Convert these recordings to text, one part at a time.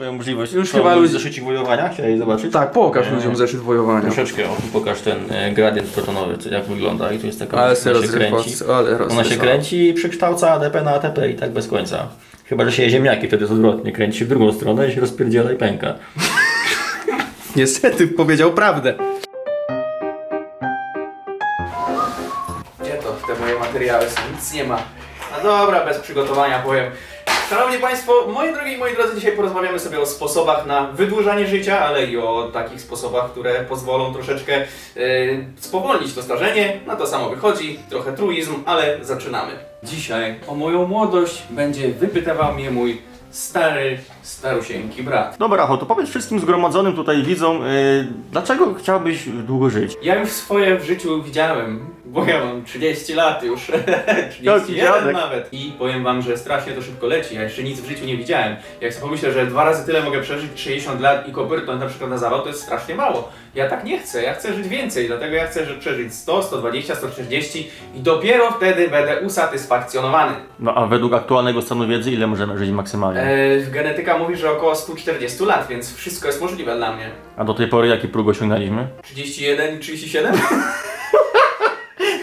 Twoją możliwość. Już chyba ludzie zeszycich wojowania? Chcieli zobaczyć? Tak, pokaż Nie. ludziom zeszyt wojowania. Troszeczkę, o, pokaż ten e, gradient protonowy, co- jak wygląda i tu jest taka, Ale się rozrywa, kręci. ale Ona się kręci i przekształca ADP na ATP i tak bez końca. Chyba, że się je ziemniaki, wtedy jest odwrotnie. Kręci się w drugą stronę i się rozpierdziela i pęka. Niestety powiedział prawdę. Gdzie to? Te moje materiały są, nic nie ma. No dobra, bez przygotowania powiem. Szanowni Państwo, moi drogi i moi drodzy, dzisiaj porozmawiamy sobie o sposobach na wydłużanie życia, ale i o takich sposobach, które pozwolą troszeczkę yy, spowolnić to starzenie. Na to samo wychodzi, trochę truizm, ale zaczynamy. Dzisiaj o moją młodość będzie wypytywał mnie mój stary, starusieńki brat. Dobra, Rafał, to powiedz wszystkim zgromadzonym tutaj widzom, yy, dlaczego chciałbyś długo żyć? Ja już swoje w życiu widziałem, bo ja mam 30 lat już, 31 dziadek. nawet. I powiem wam, że strasznie to szybko leci, ja jeszcze nic w życiu nie widziałem. Jak sobie pomyślę, że dwa razy tyle mogę przeżyć, 60 lat i kopyto na przykład na zawał, to jest strasznie mało. Ja tak nie chcę, ja chcę żyć więcej, dlatego ja chcę że przeżyć 100, 120, 140 i dopiero wtedy będę usatysfakcjonowany. No a według aktualnego stanu wiedzy, ile możemy żyć maksymalnie? Eee, genetyka mówi, że około 140 lat, więc wszystko jest możliwe dla mnie. A do tej pory jaki próg osiągnęliśmy? 31 i 37?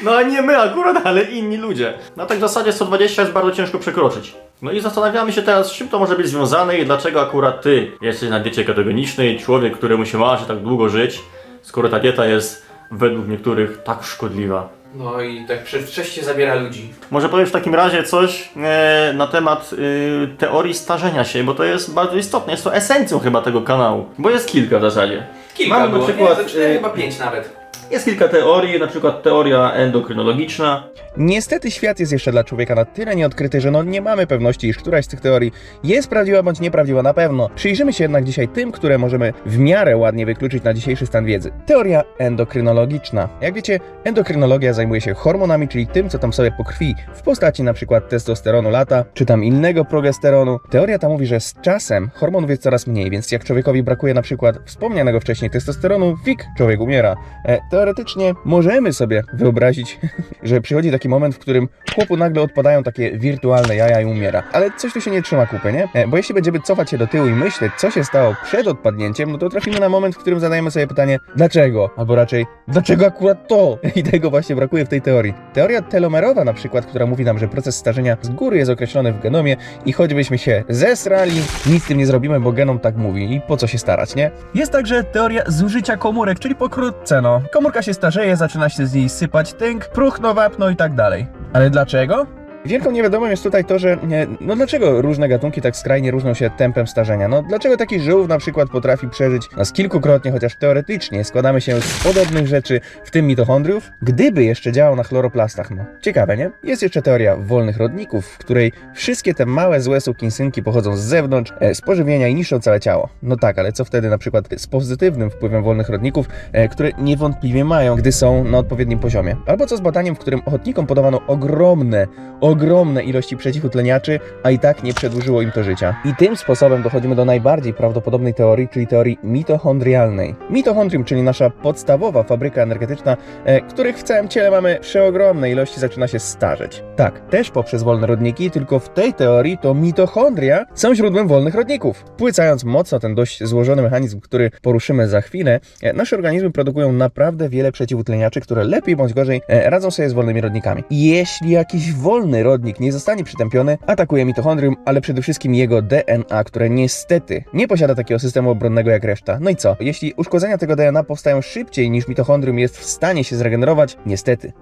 No a nie my akurat, ale inni ludzie. No tak w zasadzie 120 jest bardzo ciężko przekroczyć. No i zastanawiamy się teraz, z czym to może być związane i dlaczego akurat ty jesteś na diecie ketogenicznej, człowiek, któremu się marzy tak długo żyć, skoro ta dieta jest według niektórych tak szkodliwa. No i tak przedwcześnie zabiera ludzi. Może powiesz w takim razie coś e, na temat e, teorii starzenia się, bo to jest bardzo istotne, jest to esencją chyba tego kanału, bo jest kilka w zasadzie. Kilka Mamy na było, przykład, nie, ze cztery, y- chyba pięć nawet. Jest kilka teorii, na przykład teoria endokrynologiczna, Niestety świat jest jeszcze dla człowieka na tyle nieodkryty, że no nie mamy pewności, iż któraś z tych teorii jest prawdziwa bądź nieprawdziwa na pewno. Przyjrzymy się jednak dzisiaj tym, które możemy w miarę ładnie wykluczyć na dzisiejszy stan wiedzy. Teoria endokrynologiczna. Jak wiecie, endokrynologia zajmuje się hormonami, czyli tym, co tam sobie po krwi w postaci przykład testosteronu lata, czy tam innego progesteronu. Teoria ta mówi, że z czasem hormonów jest coraz mniej, więc jak człowiekowi brakuje przykład wspomnianego wcześniej testosteronu, fik, człowiek umiera. E, teoretycznie możemy sobie wyobrazić, że przychodzi taki moment, w którym chłopu nagle odpadają takie wirtualne jaja i umiera. Ale coś tu się nie trzyma kupy, nie? E, Bo jeśli będziemy cofać się do tyłu i myśleć, co się stało przed odpadnięciem, no to trafimy na moment, w którym zadajemy sobie pytanie, dlaczego? Albo raczej, dlaczego akurat to? I tego właśnie brakuje w tej teorii. Teoria telomerowa na przykład, która mówi nam, że proces starzenia z góry jest określony w genomie i choćbyśmy się zesrali, nic z tym nie zrobimy, bo genom tak mówi i po co się starać, nie? Jest także teoria zużycia komórek, czyli pokrótce, no. Komórka się starzeje, zaczyna się z niej sypać tynk, próchno, wapno i tak dalej. Ale dlaczego? Wielką niewiadomą jest tutaj to, że no dlaczego różne gatunki tak skrajnie różnią się tempem starzenia? No dlaczego taki żółw na przykład potrafi przeżyć nas kilkukrotnie, chociaż teoretycznie składamy się z podobnych rzeczy, w tym mitochondriów, gdyby jeszcze działał na chloroplastach, no. Ciekawe, nie? Jest jeszcze teoria wolnych rodników, w której wszystkie te małe złe sukinsynki pochodzą z zewnątrz, e, z pożywienia i niszczą całe ciało. No tak, ale co wtedy na przykład z pozytywnym wpływem wolnych rodników, e, które niewątpliwie mają, gdy są na odpowiednim poziomie? Albo co z badaniem, w którym ochotnikom podawano ogromne, ogromne ilości przeciwutleniaczy, a i tak nie przedłużyło im to życia. I tym sposobem dochodzimy do najbardziej prawdopodobnej teorii, czyli teorii mitochondrialnej. Mitochondrium, czyli nasza podstawowa fabryka energetyczna, e, których w całym ciele mamy przeogromne ilości, zaczyna się starzeć. Tak, też poprzez wolne rodniki, tylko w tej teorii to mitochondria są źródłem wolnych rodników. Płycając mocno ten dość złożony mechanizm, który poruszymy za chwilę, e, nasze organizmy produkują naprawdę wiele przeciwutleniaczy, które lepiej bądź gorzej e, radzą sobie z wolnymi rodnikami. Jeśli jakiś wolny rodnik nie zostanie przytępiony, atakuje mitochondrium, ale przede wszystkim jego DNA, które niestety nie posiada takiego systemu obronnego jak reszta. No i co? Jeśli uszkodzenia tego DNA powstają szybciej niż mitochondrium jest w stanie się zregenerować, niestety.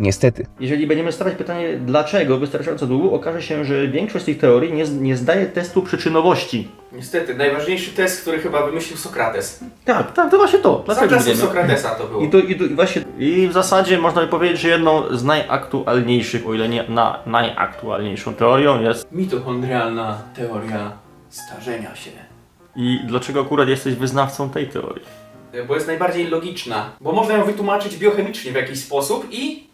Niestety. Jeżeli będziemy stawiać pytanie dlaczego wystarczająco długo, okaże się, że większość z tych teorii nie, nie zdaje testu przyczynowości. Niestety, najważniejszy test, który chyba wymyślił Sokrates. Tak, tak, to właśnie to. Za Dlatego czasów Sokratesa to było. I, to, i, to, i, właśnie, I w zasadzie można by powiedzieć, że jedną z najaktualniejszych, o ile nie na najaktualniejszą teorią jest Mitochondrialna teoria starzenia się. i dlaczego akurat jesteś wyznawcą tej teorii. Bo jest najbardziej logiczna. Bo można ją wytłumaczyć biochemicznie w jakiś sposób i...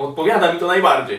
Odpowiada mi to najbardziej.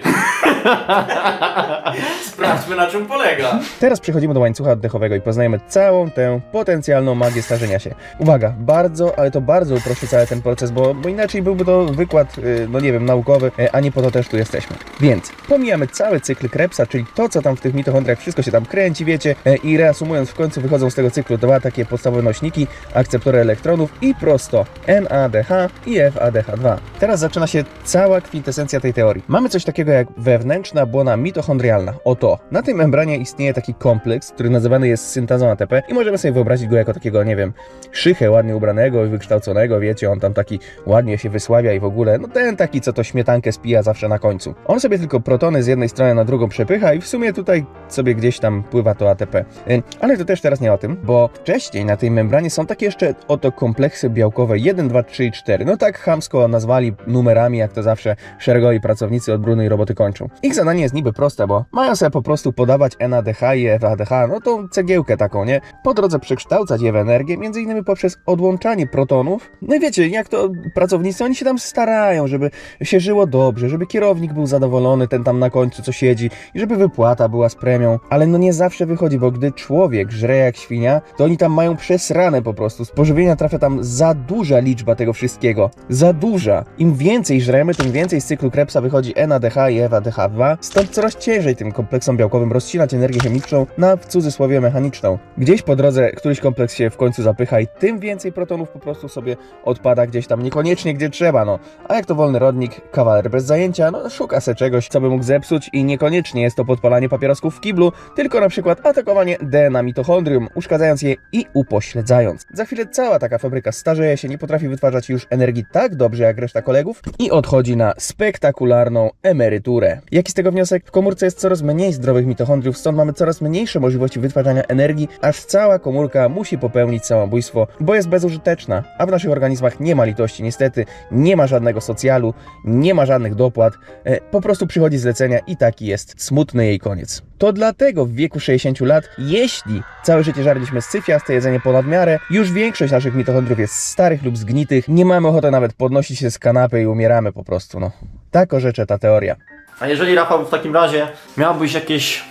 Sprawdźmy na czym polega. Teraz przechodzimy do łańcucha oddechowego i poznajemy całą tę potencjalną magię starzenia się. Uwaga, bardzo, ale to bardzo uproszczy cały ten proces, bo, bo inaczej byłby to wykład, y, no nie wiem, naukowy, y, a nie po to też tu jesteśmy. Więc pomijamy cały cykl Krebsa, czyli to, co tam w tych mitochondriach wszystko się tam kręci, wiecie, y, i reasumując, w końcu wychodzą z tego cyklu dwa takie podstawowe nośniki, akceptory elektronów i prosto NADH i FADH2. Teraz zaczyna się cała kwintesencja tej teorii. Mamy coś takiego jak wewnętrzna błona mitochondrialna. Oto, na tej membranie istnieje taki kompleks, który nazywany jest syntazą ATP i możemy sobie wyobrazić go jako takiego, nie wiem, szychę ładnie ubranego i wykształconego, wiecie, on tam taki ładnie się wysławia i w ogóle, no ten taki, co to śmietankę spija zawsze na końcu. On sobie tylko protony z jednej strony na drugą przepycha i w sumie tutaj sobie gdzieś tam pływa to ATP. Y, Ale to też teraz nie o tym, bo wcześniej na tej membranie są takie jeszcze oto kompleksy białkowe 1, 2, 3 i 4. No tak chamsko nazwali numerami, jak to zawsze szeregowi pracownicy od brudnej roboty kończą. Ich zadanie jest niby proste, bo mają sobie po prostu podawać NADH i FADH, no tą cegiełkę taką, nie? Po drodze przekształcać je w energię, między innymi poprzez odłączanie protonów. No i wiecie, jak to pracownicy, oni się tam starają, żeby się żyło dobrze, żeby kierownik był zadowolony, ten tam na końcu co siedzi i żeby wypłata była z premią, ale no nie zawsze wychodzi, bo gdy człowiek żre jak świnia, to oni tam mają przesrane po prostu. Z pożywienia trafia tam za duża liczba tego wszystkiego. Za duża. Im więcej żremy, tym więcej z cyklu Krebsa wychodzi NADH i FADH2, stąd coraz ciężej tym kompleksom białkowym rozcinać energię chemiczną na w cudzysłowie mechaniczną. Gdzieś po drodze któryś kompleks się w końcu zapycha i tym więcej protonów po prostu sobie odpada gdzieś tam, niekoniecznie gdzie trzeba, no. A jak to wolny rodnik, kawaler bez zajęcia, no szuka se czegoś, co by mógł zepsuć i niekoniecznie jest to podpalanie papierosków w kiblu, tylko na przykład atakowanie DNA mitochondrium, uszkadzając je i upośledzając. Za chwilę cała taka fabryka starzeje się, nie potrafi wytwarzać już energii tak dobrze jak reszta kolegów i odchodzi na spektakularną emeryturę. Jaki z tego wniosek? W komórce jest coraz mniej zdrowych mitochondriów, stąd mamy coraz mniejsze możliwości wytwarzania energii, aż cała komórka musi popełnić samobójstwo, bo jest bezużyteczna, a w naszych organizmach nie ma litości, niestety, nie ma żadnego socjalu, nie ma żadnych dopłat, e, po prostu przychodzi zlecenia i taki jest smutny jej koniec. To dlatego w wieku 60 lat, jeśli całe życie żarliśmy syfiaste jedzenie ponad miarę, już większość naszych mitochondriów jest starych lub zgnitych, nie mamy ochoty nawet podnosić się z kanapy i umieramy po prostu, no. Tak orzecze ta teoria. A jeżeli Rafał w takim razie miałbyś jakieś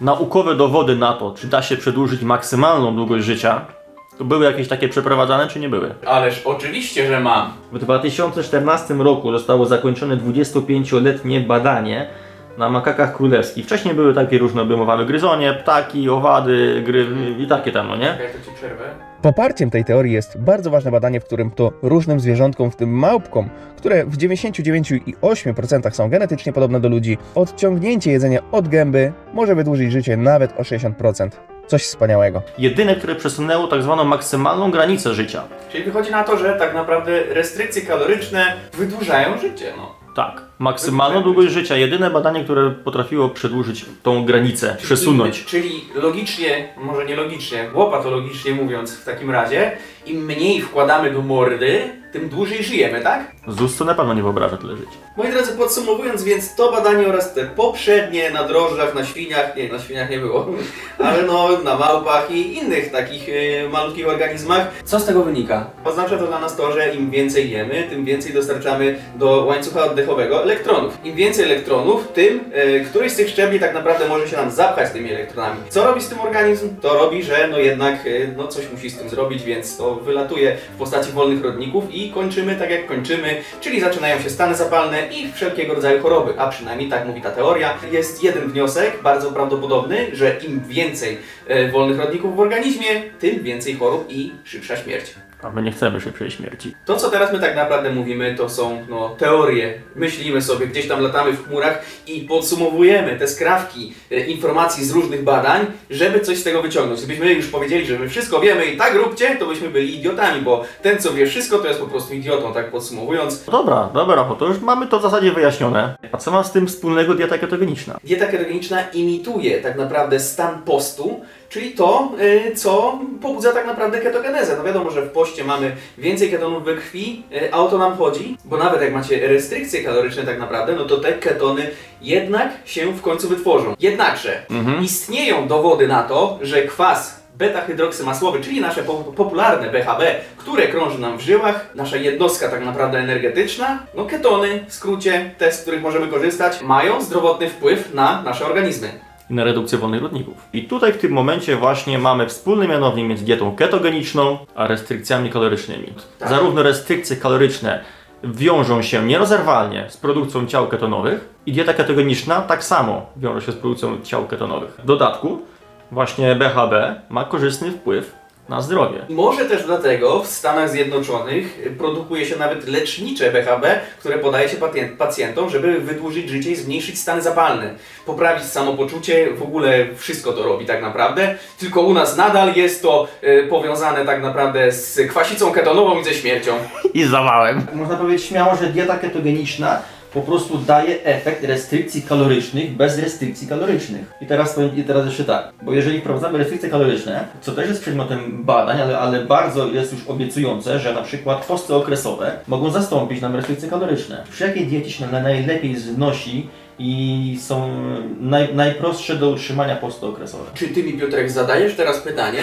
naukowe dowody na to, czy da się przedłużyć maksymalną długość życia, to były jakieś takie przeprowadzane, czy nie były? Ależ oczywiście, że mam. W 2014 roku zostało zakończone 25-letnie badanie na makakach królewskich. Wcześniej były takie różne obejmowały gryzonie, ptaki, owady, gry i takie tam, no nie? Czekaj, to ci przerwę. Poparciem tej teorii jest bardzo ważne badanie, w którym to różnym zwierzątkom, w tym małpkom, które w 99,8% są genetycznie podobne do ludzi, odciągnięcie jedzenia od gęby może wydłużyć życie nawet o 60%. Coś wspaniałego. Jedyne, które przesunęło tak zwaną maksymalną granicę życia. Czyli wychodzi na to, że tak naprawdę restrykcje kaloryczne wydłużają życie, no. Tak, maksymalną długość życia. Jedyne badanie, które potrafiło przedłużyć tą granicę, przesunąć. Czyli logicznie, może nie logicznie, łopatologicznie mówiąc w takim razie, im mniej wkładamy do mordy, tym dłużej żyjemy, tak? Z ust to na pewno nie wyobraża tyle żyć. Moi drodzy, podsumowując więc to badanie oraz te poprzednie na drożdżach, na świniach, nie, na świniach nie było, ale no na małpach i innych takich e, malutkich organizmach. Co z tego wynika? Oznacza to dla nas to, że im więcej jemy, tym więcej dostarczamy do łańcucha oddechowego elektronów. Im więcej elektronów, tym e, któryś z tych szczebli tak naprawdę może się nam zapchać z tymi elektronami. Co robi z tym organizm? To robi, że no jednak e, no coś musi z tym zrobić, więc to wylatuje w postaci wolnych rodników i kończymy tak jak kończymy, czyli zaczynają się stany zapalne i wszelkiego rodzaju choroby, a przynajmniej tak mówi ta teoria. Jest jeden wniosek, bardzo prawdopodobny, że im więcej e, wolnych rodników w organizmie, tym więcej chorób i szybsza śmierć. A my nie chcemy szybszej śmierci. To, co teraz my tak naprawdę mówimy, to są no, teorie. Myślimy sobie, gdzieś tam latamy w chmurach i podsumowujemy te skrawki e, informacji z różnych badań, żeby coś z tego wyciągnąć. Gdybyśmy już powiedzieli, że my wszystko wiemy i tak róbcie, to byśmy byli idiotami, bo ten, co wie wszystko, to jest po prostu idiotą, tak podsumowując. No Dobra, dobra, Rafał, to już mamy to w zasadzie wyjaśnione. A co ma z tym wspólnego dieta ketogeniczna? Dieta ketogeniczna imituje tak naprawdę stan postu, czyli to, y, co pobudza tak naprawdę ketogenezę. No wiadomo, że w poście mamy więcej ketonów we krwi, y, a o to nam chodzi, bo nawet jak macie restrykcje kaloryczne tak naprawdę, no to te ketony jednak się w końcu wytworzą. Jednakże istnieją dowody na to, że kwas beta-hydroksymasłowy, czyli nasze po popularne BHB, które krąży nam w żyłach, nasza jednostka tak naprawdę energetyczna. No ketony, w skrócie, te, z których możemy korzystać, mają zdrowotny wpływ na nasze organizmy. I na redukcję wolnych rodników. I tutaj w tym momencie właśnie mamy wspólny mianownik między dietą ketogeniczną a restrykcjami kalorycznymi. Tak. Zarówno restrykcje kaloryczne wiążą się nierozerwalnie z produkcją ciał ketonowych i dieta ketogeniczna tak samo wiąże się z produkcją ciał ketonowych. W dodatku właśnie BHB ma korzystny wpływ na zdrowie. Może też dlatego w Stanach Zjednoczonych produkuje się nawet lecznicze BHB, które podaje się pacjent- pacjentom, żeby wydłużyć życie i zmniejszyć stany zapalne, poprawić samopoczucie, w ogóle wszystko to robi tak naprawdę. Tylko u nas nadal jest to e, powiązane tak naprawdę z kwasicą ketonową i ze śmiercią. I zawałem. Można powiedzieć śmiało, że dieta ketogeniczna po prostu daje efekt restrykcji kalorycznych bez restrykcji kalorycznych. I teraz powiem i teraz jeszcze tak, bo jeżeli wprowadzamy restrykcje kaloryczne, co też jest przedmiotem badań, ale, ale bardzo jest już obiecujące, że na przykład posty okresowe mogą zastąpić nam restrykcje kaloryczne. Przy jakiej diecie się na- najlepiej znosi i są naj, najprostsze do utrzymania posty okresowe? Czy ty mi, Piotrek, zadajesz teraz pytanie?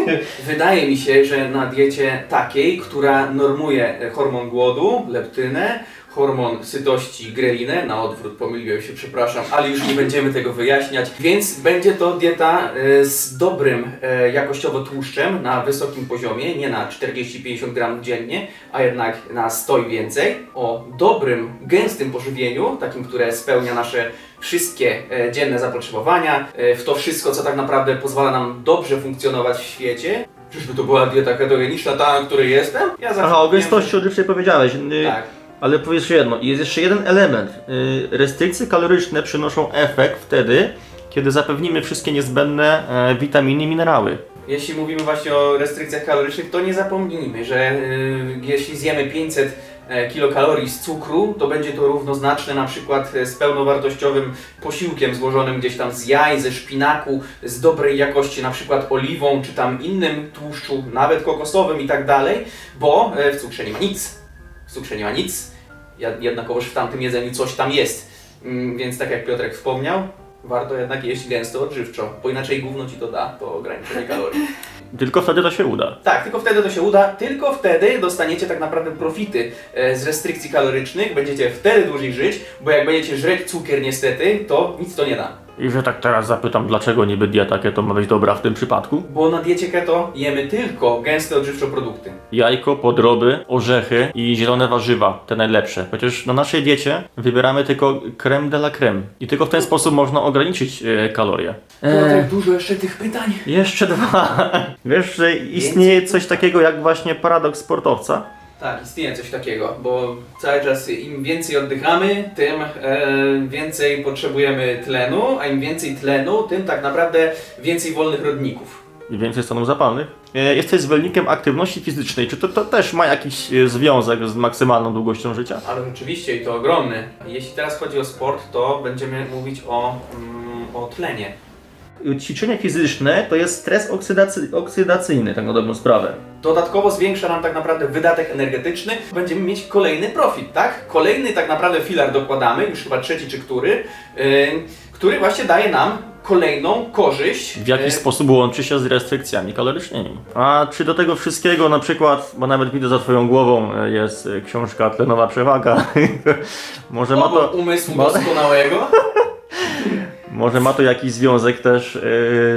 Wydaje mi się, że na diecie takiej, która normuje hormon głodu, leptynę, hormon sytości, grelinę, na odwrót pomyliłem się, przepraszam, ale już nie będziemy tego wyjaśniać, więc będzie to dieta e, z dobrym e, jakościowo tłuszczem na wysokim poziomie, nie na 40-50 gramów dziennie, a jednak na 100 i więcej, o dobrym, gęstym pożywieniu, takim, które spełnia nasze wszystkie e, dzienne zapotrzebowania, w to wszystko, co tak naprawdę pozwala nam dobrze funkcjonować w świecie. Czyżby to była dieta ketogeniczna, ta, na której jestem? Ja Aha, o gęstości odżywczej powiedziałeś. Y, Tak. Ale powiesz jedno, jest jeszcze jeden element. Y, Restrykcje kaloryczne przynoszą efekt wtedy, kiedy zapewnimy wszystkie niezbędne e, witaminy i minerały. Jeśli mówimy właśnie o restrykcjach kalorycznych, to nie zapomnijmy, że y, jeśli zjemy 500 e, kilokalorii z cukru, to będzie to równoznaczne na przykład e, z pełnowartościowym posiłkiem złożonym gdzieś tam z jaj, ze szpinaku, z dobrej jakości na przykład oliwą, czy tam innym tłuszczu, nawet kokosowym i tak dalej, bo w cukrze nie ma nic. W cukrze nie ma nic, jed- jednakowoż w tamtym jedzeniu coś tam jest. Mm, Więc tak jak Piotrek wspomniał, warto jednak jeść gęsto odżywczo, bo inaczej gówno ci to da, to ograniczenie kalorii. Tylko wtedy to się uda. Tak, tylko wtedy to się uda, tylko wtedy dostaniecie tak naprawdę profity e, z restrykcji kalorycznych, będziecie wtedy dłużej żyć, bo jak będziecie żreć cukier niestety, to nic to nie da. I że tak teraz zapytam, dlaczego niby dieta keto ma być dobra w tym przypadku? Bo na diecie keto jemy tylko gęste odżywczo produkty. Jajko, podroby, orzechy i zielone warzywa, te najlepsze. Przecież na naszej diecie wybieramy tylko creme de la creme. I tylko w ten sposób można ograniczyć e, kalorie. tak dużo jeszcze tych pytań. Jeszcze dwa. Wiesz, że istnieje coś takiego jak właśnie paradoks sportowca? Tak, istnieje coś takiego, bo cały czas im więcej oddychamy, tym e, więcej potrzebujemy tlenu, a im więcej tlenu, tym tak naprawdę więcej wolnych rodników. i więcej stanów zapalnych. E, Jesteś zwolennikiem aktywności fizycznej. Czy to, to też ma jakiś e, związek z maksymalną długością życia? Ale rzeczywiście i to ogromny. Jeśli teraz chodzi o sport, to będziemy mówić o, mm, o tlenie. Ćwiczenie fizyczne to jest stres oksydacy, oksydacyjny, tak na dobrą sprawę. Dodatkowo zwiększa nam tak naprawdę wydatek energetyczny, będziemy mieć kolejny profit, tak? Kolejny tak naprawdę filar dokładamy, już chyba trzeci czy który, yy, który właśnie daje nam kolejną korzyść. W jakiś yy, sposób łączy się z restrykcjami kalorycznymi. A czy do tego wszystkiego na przykład, bo nawet widzę za twoją głową e, jest e, książka Tlenowa Przewaga, może ma to... umysłu doskonałego. Może ma to jakiś związek też e,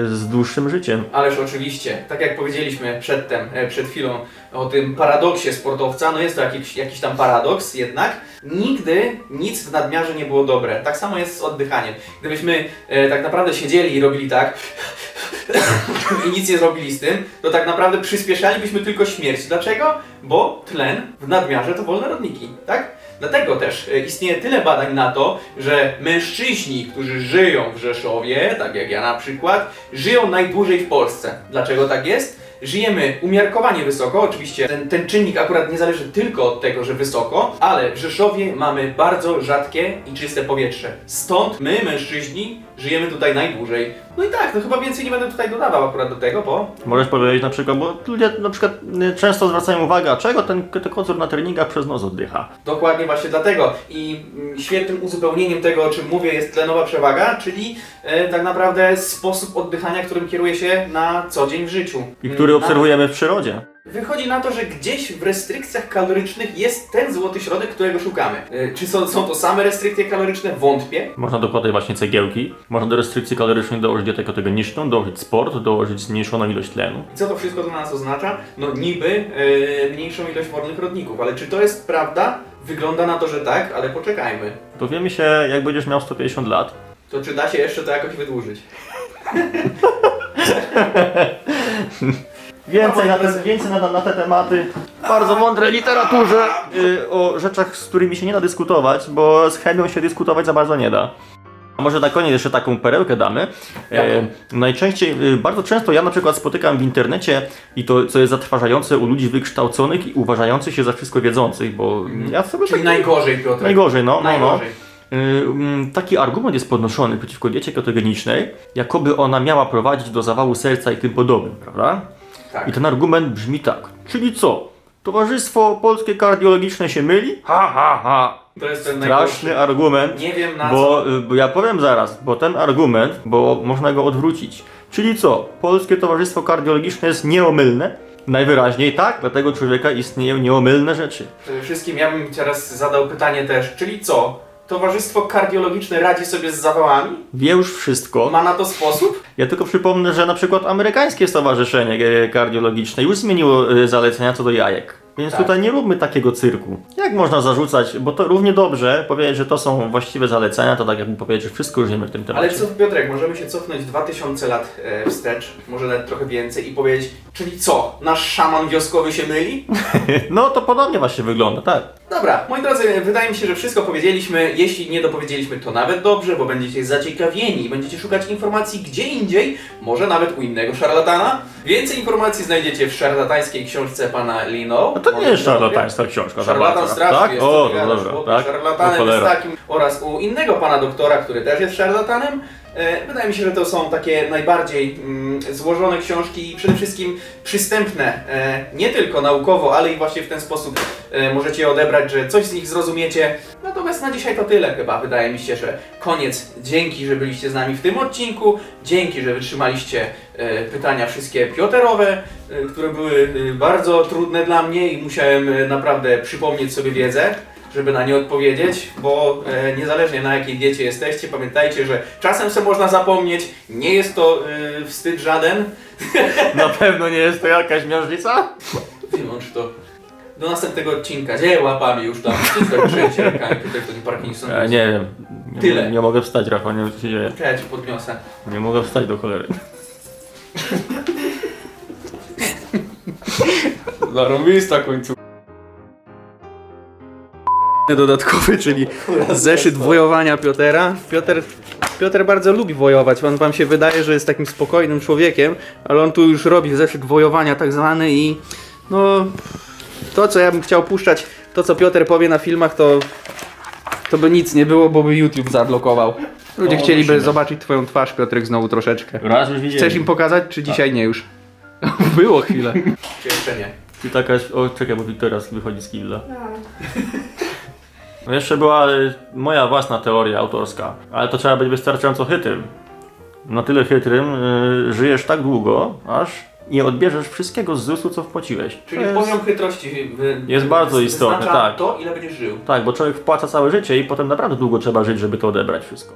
z dłuższym życiem. Ależ oczywiście, tak jak powiedzieliśmy przedtem, e, przed chwilą o tym paradoksie sportowca, no jest to jakiś, jakiś tam paradoks jednak, nigdy nic w nadmiarze nie było dobre. Tak samo jest z oddychaniem. Gdybyśmy e, tak naprawdę siedzieli i robili tak i nic nie zrobili z tym, to tak naprawdę przyspieszalibyśmy tylko śmierć. Dlaczego? Bo tlen w nadmiarze to wolne rodniki, tak? Dlatego też e, istnieje tyle badań na to, że mężczyźni, którzy żyją w Rzeszowie, tak jak ja na przykład, żyją najdłużej w Polsce. Dlaczego tak jest? Żyjemy umiarkowanie wysoko, oczywiście ten, ten czynnik akurat nie zależy tylko od tego, że wysoko, ale w Rzeszowie mamy bardzo rzadkie i czyste powietrze. Stąd my, mężczyźni, żyjemy tutaj najdłużej. No i tak, no chyba więcej nie będę tutaj dodawał akurat do tego, bo Możesz powiedzieć na przykład, bo ludzie na przykład y, często zwracają uwagę, a czego ten, ten kocur na treningach przez nos oddycha. Dokładnie właśnie dlatego. I mm, świetnym uzupełnieniem tego, o czym mówię, jest tlenowa przewaga, czyli e, tak naprawdę sposób oddychania, którym kieruje się na co dzień w życiu. I który Mm, obserwujemy w przyrodzie. Wychodzi na to, że gdzieś w restrykcjach kalorycznych jest ten złoty środek, którego szukamy. E, Czy są, są to same restrykcje kaloryczne? Wątpię. Można dokładać właśnie cegiełki, można do restrykcji kalorycznych dołożyć dietę ketogeniczną, dołożyć sport, dołożyć zmniejszoną ilość tlenu. I co to wszystko dla nas oznacza? No niby e, mniejszą ilość wolnych rodników, ale czy to jest prawda? Wygląda na to, że tak, ale poczekajmy. Dowiemy się, jak będziesz miał 150 lat. To czy da się jeszcze to jakoś wydłużyć? Więcej na, te, więcej na, na te tematy. Bardzo mądrej literaturze y, o rzeczach, z którymi się nie da dyskutować, bo z chemią się dyskutować za bardzo nie da. A może na koniec jeszcze taką perełkę damy. E, najczęściej, y, bardzo często ja na przykład spotykam w internecie i to, co jest zatrważające u ludzi wykształconych i uważających się za wszystko wiedzących, bo ja sobie Czyli tak- najgorzej, Piotr. najgorzej, no, no, no. Najgorzej. Y, mm, Taki argument jest podnoszony przeciwko diecie ketogenicznej, jakoby ona miała prowadzić do zawału serca i tym podobnym, prawda? Tak. I ten argument brzmi tak. Czyli co? Towarzystwo Polskie Kardiologiczne się myli? Ha, ha, ha. To jest ten Straszny najgorszy. argument. Nie wiem na co. Bo, y, bo ja powiem zaraz, bo ten argument, bo można go odwrócić. Czyli co? Polskie Towarzystwo Kardiologiczne jest nieomylne? Najwyraźniej tak, dla tego człowieka istnieją nieomylne rzeczy. Przede wszystkim ja bym teraz zadał pytanie też, czyli co? Towarzystwo kardiologiczne radzi sobie z zawałami? Wie już wszystko. Ma na to sposób? Ja tylko przypomnę, że na przykład amerykańskie stowarzyszenie e, kardiologiczne już zmieniło e, zalecenia co do jajek. Więc Tak. tutaj nie róbmy takiego cyrku. Jak można zarzucać, bo to równie dobrze powiedzieć, że to są właściwe zalecenia, to tak jakby powiedzieć, że wszystko już wiemy w tym temacie. Ale co, Piotrek, możemy się cofnąć 2000 lat e, wstecz, może nawet trochę więcej i powiedzieć, czyli co? Nasz szaman wioskowy się myli? No to podobnie właśnie wygląda, tak. Dobra, moi drodzy, wydaje mi się, że wszystko powiedzieliśmy. Jeśli nie dopowiedzieliśmy, to nawet dobrze, bo będziecie zaciekawieni i będziecie szukać informacji gdzie indziej, może nawet u innego szarlatana. Więcej informacji znajdziecie w szarlatańskiej książce pana Lino. A to nie jest szarlatańska książka. Szarlatan za straszny Tak? jest, O, no gadasz, dobra, tak. O Szarlatanem jest takim. Oraz u innego pana doktora, który też jest szarlatanem. E, Wydaje mi się, że to są takie najbardziej mm, złożone książki i przede wszystkim przystępne, e, nie tylko naukowo, ale i właśnie w ten sposób e, możecie je odebrać, że coś z nich zrozumiecie. Natomiast na dzisiaj to tyle chyba. Wydaje mi się, że koniec. Dzięki, że byliście z nami w tym odcinku. Dzięki, że wytrzymaliście pytania wszystkie Pioterowe, które były bardzo trudne dla mnie i musiałem naprawdę przypomnieć sobie wiedzę żeby na nie odpowiedzieć, bo e, niezależnie na jakiej diecie jesteście, pamiętajcie, że czasem sobie można zapomnieć, nie jest to e, wstyd żaden. Na pewno nie jest to jakaś miażdżyca? Wyłącz to. Do następnego odcinka. Gdzie łapami już tam? Wszystko rękami, tutaj to nie Parkinson. Ja nie wiem. Nie, Tyle. Nie mogę wstać, Rafał, nie wiem co się dzieje. Ja ci podniosę. Nie mogę wstać do cholery. Zarąbista końcu. Dodatkowy, czyli zeszyt wojowania Piotera. Piotr, Piotr bardzo lubi wojować. On wam się wydaje, że jest takim spokojnym człowiekiem, ale on tu już robi zeszyt wojowania tak zwany i no to co ja bym chciał puszczać, to co Piotr powie na filmach, to to by nic nie było, bo by YouTube zablokował. Ludzie No, chcieliby musimy. zobaczyć twoją twarz, Piotrek, znowu troszeczkę. Raz już widziałem. Chcesz im pokazać, czy dzisiaj nie już? Było chwilę. Jeszcze nie? I taka. O, czekaj, bo Wiktoria wychodzi z kibla. Jeszcze była y, moja własna teoria autorska, ale to trzeba być wystarczająco chytrym. Na tyle chytrym, y, żyjesz tak długo, aż nie odbierzesz wszystkiego z ZUS-u, co wpłaciłeś. Czyli jest- poziom chytrości wy, Jest bardzo istotny, tak. to, ile będziesz żył. Tak, bo człowiek wpłaca całe życie i potem naprawdę długo trzeba żyć, żeby to odebrać wszystko.